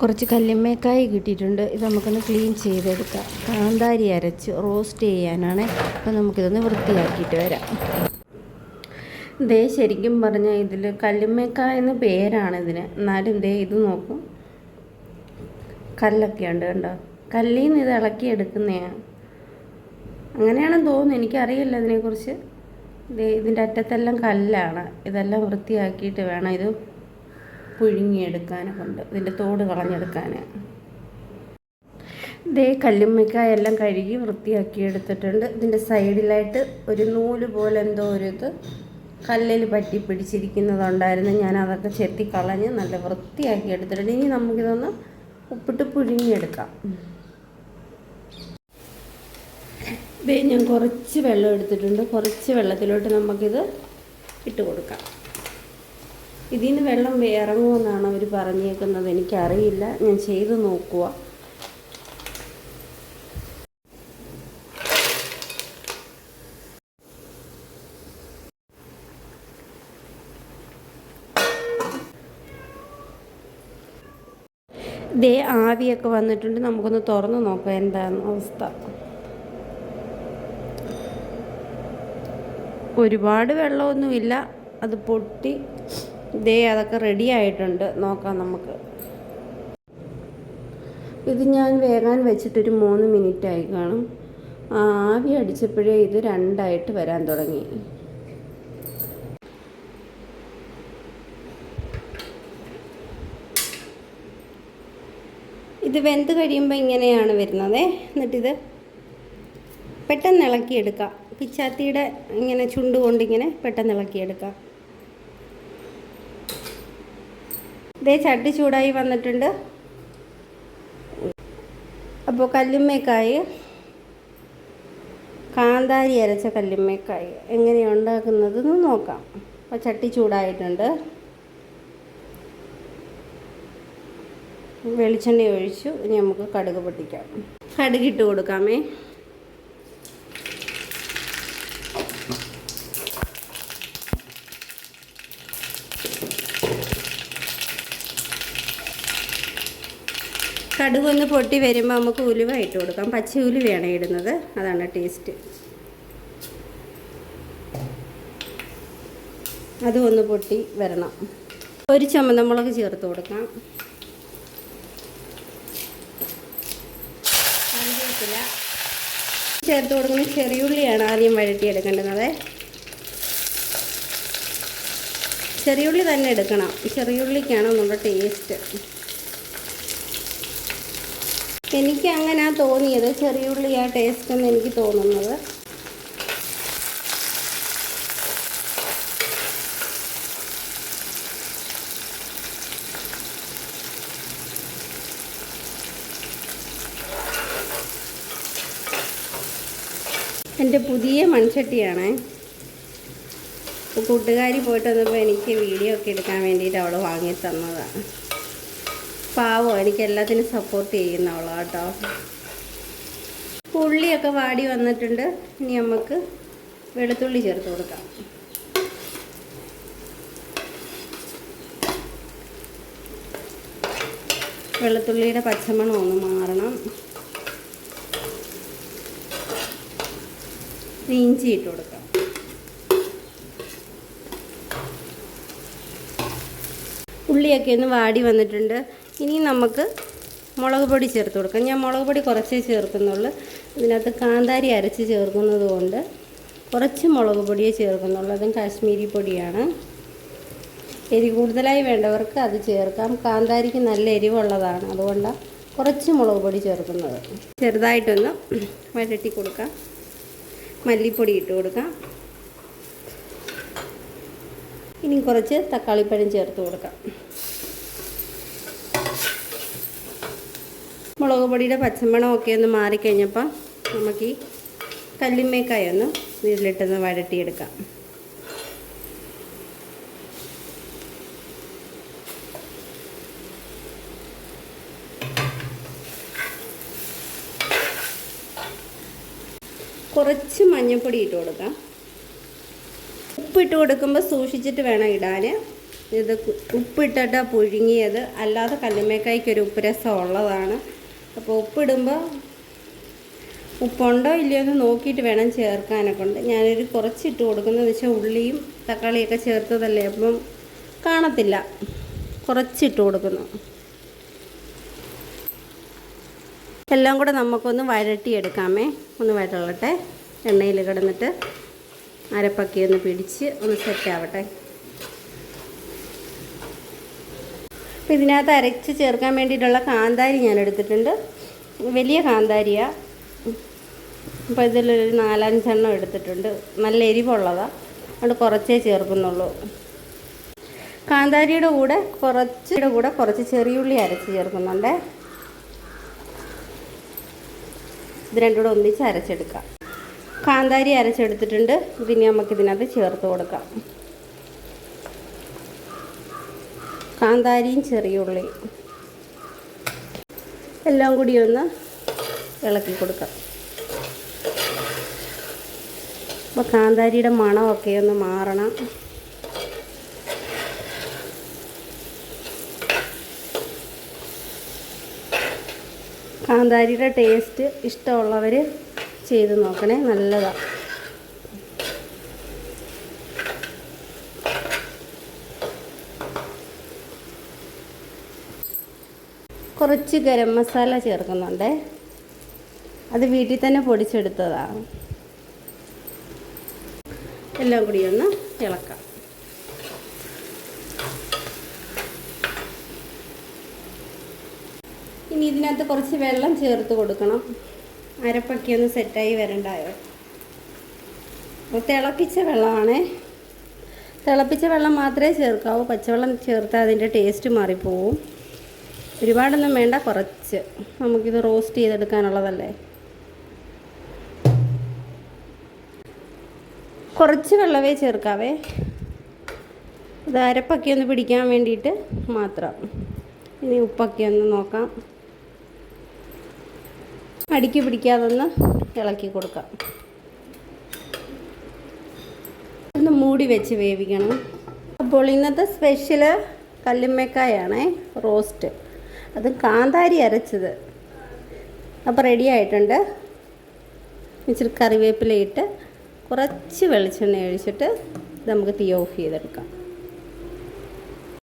കുറച്ച് കല്ലുമ്മേക്കായി കിട്ടിയിട്ടുണ്ട്. ഇത് നമുക്കൊന്ന് ക്ലീൻ ചെയ്തെടുക്കാം. കാന്താരി അരച്ച് റോസ്റ്റ് ചെയ്യാനാണ്. അപ്പോൾ നമുക്കിതൊന്ന് വൃത്തിയാക്കിയിട്ട് വരാം. ദേ ശരിക്കും പറഞ്ഞാൽ ഇതിൽ കല്ലുമ്മേക്കായ എന്ന പേരാണ് ഇതിന്. എന്നാലും ദേ ഇത് നോക്കും. കല്ലൊക്കെ ഉണ്ട് കണ്ടോ? കല്ലിൽ നിന്ന് ഇത് ഇളക്കി എടുക്കുന്നതാണ് അങ്ങനെയാണെന്ന് തോന്നുന്നു. എനിക്കറിയില്ല ഇതിനെക്കുറിച്ച്. ഇതിന്റെ അറ്റത്തെല്ലാം കല്ലാണ്. ഇതെല്ലാം വൃത്തിയാക്കിയിട്ട് വേണം ഇത് പുഴുങ്ങിയെടുക്കാനെ ഉണ്ട് ഇതിന്റെ തോട് കളഞ്ഞെടുക്കാൻ ഇതേ കല്ലുമ്മക്കായ എല്ലാം കഴുകി വൃത്തിയാക്കി എടുത്തിട്ടുണ്ട് ഇതിന്റെ സൈഡിലായിട്ട് ഒരു നൂൽ പോലെ എന്തോ ഒരു ഇത് കല്ലിൽ പറ്റി പിടിച്ചിരിക്കുന്നതുണ്ടായിരുന്നു. ഞാൻ അതൊക്കെ ചെത്തി കളഞ്ഞ് നല്ല വൃത്തിയാക്കി എടുത്തിട്ടുണ്ട് ഇനി നമുക്കിതൊന്ന് ഉപ്പിട്ട് പുഴുങ്ങിയെടുക്കാം. ഞാൻ കുറച്ച് വെള്ളം എടുത്തിട്ടുണ്ട്. കുറച്ച് വെള്ളത്തിലോട്ട് നമുക്കിത് ഇട്ട് കൊടുക്കാം. ഇതിൽ നിന്ന് വെള്ളം ഇറങ്ങുമെന്നാണ് അവർ പറഞ്ഞേക്കുന്നത്. എനിക്കറിയില്ല. ഞാൻ ചെയ്ത് നോക്കുക ദേ ആവിയൊക്കെ വന്നിട്ടുണ്ട്. നമുക്കൊന്ന് തുറന്ന് നോക്കാം എന്താണ് അവസ്ഥ. ഒരുപാട് വെള്ളമൊന്നുമില്ല. അത് പൊട്ടി ദേ അതൊക്കെ റെഡി ആയിട്ടുണ്ട്. നോക്കാം നമുക്ക്. ഇത് ഞാൻ വേകാൻ വെച്ചിട്ടൊരു മൂന്ന് മിനിറ്റ് ആയി കാണും. ആവി അടിച്ചപ്പോഴേ ഇത് രണ്ടായിട്ട് വരാൻ തുടങ്ങി. ഇത് വെന്ത് കഴിയുമ്പോൾ ഇങ്ങനെയാണ് വരുന്നത്. എന്നിട്ടിത് പെട്ടെന്ന് ഇളക്കിയെടുക്കാം. പിച്ചാത്തിയുടെ ഇങ്ങനെ ചുണ്ട് കൊണ്ടിങ്ങനെ പെട്ടെന്ന് ഇളക്കിയെടുക്കാം. ഇതേ ചട്ടി ചൂടായി വന്നിട്ടുണ്ട്. അപ്പോൾ കല്ലുമ്മേക്കായി കാന്താരി അരച്ച കല്ലുമ്മേക്കായി എങ്ങനെയാണ് ഉണ്ടാക്കുന്നതെന്ന് നോക്കാം. അപ്പോൾ ചട്ടി ചൂടായിട്ടുണ്ട്. വെളിച്ചെണ്ണ ഒഴിച്ചു ഇനി നമുക്ക് കടുക് പൊട്ടിക്കാം. കടുകിട്ട് കൊടുക്കാമേ. കടുക് ഒന്ന് പൊട്ടി വരുമ്പോൾ നമുക്ക് ഉലുവ ഇട്ട് കൊടുക്കാം. പച്ച ഉലുവയാണ് ഇടുന്നത്. അതാണ് ടേസ്റ്റ് അതും ഒന്ന് പൊട്ടി വരണം. ഒരു ചുമന്നമുളക് ചേർത്ത് കൊടുക്കാം. ചേർത്ത് കൊടുക്കുന്ന ചെറിയുള്ളിയാണ് ആദ്യം വഴറ്റിയെടുക്കേണ്ടത്. ചെറിയുള്ളി തന്നെ എടുക്കണം. ചെറിയുള്ളിക്കാണ് നമ്മുടെ ടേസ്റ്റ് എനിക്ക് അങ്ങനെ തോന്നിയത് ചെറിയുള്ളിയാ ടേസ്റ്റ് എന്ന് എനിക്ക് തോന്നുന്നത്. എന്റെ പുതിയ മൺചട്ടിയാണ്. കൂട്ടുകാരി പോയിട്ട് വന്നപ്പോൾ എനിക്ക് വീഡിയോ ഒക്കെ എടുക്കാൻ വേണ്ടിയിട്ട് അവൾ വാങ്ങി തന്നതാണ്. പാവം എനിക്ക് എല്ലാത്തിനും സപ്പോർട്ട് ചെയ്യുന്നവളാണ് കേട്ടോ ഉള്ളിയൊക്കെ വാടി വന്നിട്ടുണ്ട്. ഇനി നമുക്ക് വെളുത്തുള്ളി ചേർത്ത് കൊടുക്കാം. വെളുത്തുള്ളിയുടെ പച്ചമണം ഒന്ന് മാറണം. ഇഞ്ചി ഇട്ട് കൊടുക്കാം. ഉള്ളിയൊക്കെ ഒന്ന് വാടി വന്നിട്ടുണ്ട്. ഇനി നമുക്ക് മുളക് പൊടി ചേർത്ത് കൊടുക്കാം. ഞാൻ മുളക് പൊടി കുറച്ചേ ചേർക്കുന്നുള്ളൂ. ഇതിനകത്ത് കാന്താരി അരച്ച് ചേർക്കുന്നത് കൊണ്ട് കുറച്ച് മുളക് പൊടിയേ ചേർക്കുന്നുള്ളൂ. അതും കാശ്മീരി പൊടിയാണ്. എരി കൂടുതലായി വേണ്ടവർക്ക് അത് ചേർക്കാം. കാന്താരിക്ക് നല്ല എരിവുള്ളതാണ്. അതുകൊണ്ടാണ് കുറച്ച് മുളക് പൊടി ചേർക്കുന്നത്. ചെറുതായിട്ടൊന്ന് വരട്ടി കൊടുക്കാം. മല്ലിപ്പൊടി ഇട്ട് കൊടുക്കാം. ഇനി കുറച്ച് തക്കാളിപ്പഴം ചേർത്ത് കൊടുക്കാം. മുളക് പൊടിയുടെ പച്ചമണമൊക്കെ ഒന്ന് മാറിക്കഴിഞ്ഞപ്പോൾ നമുക്ക് ഈ കല്ലിമ്മേക്കായ ഒന്ന് ഇതിലിട്ടൊന്ന് വഴട്ടിയെടുക്കാം കുറച്ച് മഞ്ഞൾപ്പൊടി ഇട്ട് കൊടുക്കാം. ഉപ്പിട്ട് കൊടുക്കുമ്പോൾ സൂക്ഷിച്ചിട്ട് വേണം ഇടാൻ ഇത് ഉപ്പിട്ടിട്ടാണ് ഉപ്പിട്ടിട്ട് പുഴുങ്ങിയത്. അല്ലാതെ കല്ലുമേക്കായ്ക്കൊരു ഉപ്പ് രസം ഉള്ളതാണ്. അപ്പോൾ ഉപ്പിടുമ്പോൾ ഉപ്പുണ്ടോ ഇല്ലയോ എന്ന് നോക്കിയിട്ട് വേണം ചേർക്കാനൊക്കെ ഉണ്ട് ഞാനൊരു കുറച്ചിട്ട് കൊടുക്കുന്നത് വെച്ചാൽ ഉള്ളിയും തക്കാളിയൊക്കെ ചേർത്തതല്ലേ? അപ്പം കാണത്തില്ല. കുറച്ചിട്ട് കൊടുക്കുന്നു. എല്ലാം കൂടെ നമുക്കൊന്ന് വഴട്ടിയെടുക്കാമേ ഒന്ന് വഴള്ളട്ടെ എണ്ണയിൽ കിടന്നിട്ട് അരപ്പക്കി ഒന്ന് പിടിച്ച് ഒന്ന് സെറ്റ് അപ്പോൾ ഇതിനകത്ത് അരച്ച് ചേർക്കാൻ വേണ്ടിയിട്ടുള്ള കാന്താരി ഞാൻ എടുത്തിട്ടുണ്ട്. വലിയ കാന്താരിയാണ് അപ്പോൾ ഇതിലൊരു നാലഞ്ചെണ്ണം എടുത്തിട്ടുണ്ട്. നല്ല എരിവുള്ളതാണ് അതുകൊണ്ട് കുറച്ചേ ചേർക്കുന്നുള്ളൂ. കാന്താരിയുടെ കൂടെ കുറച്ചുടെ കൂടെ കുറച്ച് ചെറിയുള്ളി അരച്ച് ചേർക്കുന്നുണ്ട്. ഇത് രണ്ടും കൂടെ ഒന്നിച്ച് അരച്ചെടുക്കാം. കാന്താരി അരച്ചെടുത്തിട്ടുണ്ട്. ഇതിനി നമുക്ക് ഇതിനകത്ത് ചേർത്ത് കൊടുക്കാം. കാന്താരിയും ചെറിയുള്ളി എല്ലാം കൂടി ഒന്ന് ഇളക്കി കൊടുക്കാം. അപ്പോൾ കാന്താരിയുടെ മണമൊക്കെ ഒന്ന് മാറണം. കാന്താരിയുടെ ടേസ്റ്റ് ഇഷ്ടമുള്ളവർ ചെയ്ത് നോക്കണേ നല്ലതാണ് കുറച്ച് ഗരം മസാല ചേർക്കുന്നുണ്ട്. അത് വീട്ടിൽ തന്നെ പൊടിച്ചെടുത്തതാണ്. എല്ലാം കൂടി ഒന്ന് ഇളക്കാം. ഇനി ഇതിനകത്ത് കുറച്ച് വെള്ളം ചേർത്ത് കൊടുക്കണം. അരപ്പൊക്കെ ഒന്ന് സെറ്റായി വരണ്ടായോ? അപ്പോൾ തിളപ്പിച്ച വെള്ളമാണേ. തിളപ്പിച്ച വെള്ളം മാത്രമേ ചേർക്കാവൂ. പച്ചവെള്ളം ചേർത്താൽ അതിന്റെ ടേസ്റ്റ് മാറിപ്പോവും. ഒരുപാടൊന്നും വേണ്ട കുറച്ച്. നമുക്കിത് റോസ്റ്റ് ചെയ്തെടുക്കാനുള്ളതല്ലേ? കുറച്ച് വെള്ളമേ ചേർക്കാവേ. ഇത് അരപ്പൊക്കെ ഒന്ന് പിടിക്കാൻ വേണ്ടിയിട്ട് മാത്രം. ഇനി ഉപ്പൊക്കെ ഒന്ന് നോക്കാം. അടിക്ക് പിടിക്കാതെ ഒന്ന് ഇളക്കി കൊടുക്കാം. ഒന്ന് മൂടി വെച്ച് വേവിക്കണം. അപ്പോൾ ഇന്നത്തെ സ്പെഷ്യൽ കല്ലുമ്മക്കായാണേ റോസ്റ്റ്. അത് കാന്താരി അരച്ചത്. അപ്പോൾ റെഡി ആയിട്ടുണ്ട്. ഇച്ചിരി കറിവേപ്പില ഇട്ട് കുറച്ച് വെളിച്ചെണ്ണ ഒഴിച്ചിട്ട് നമുക്ക് തീ ഓഫ് ചെയ്തെടുക്കാം.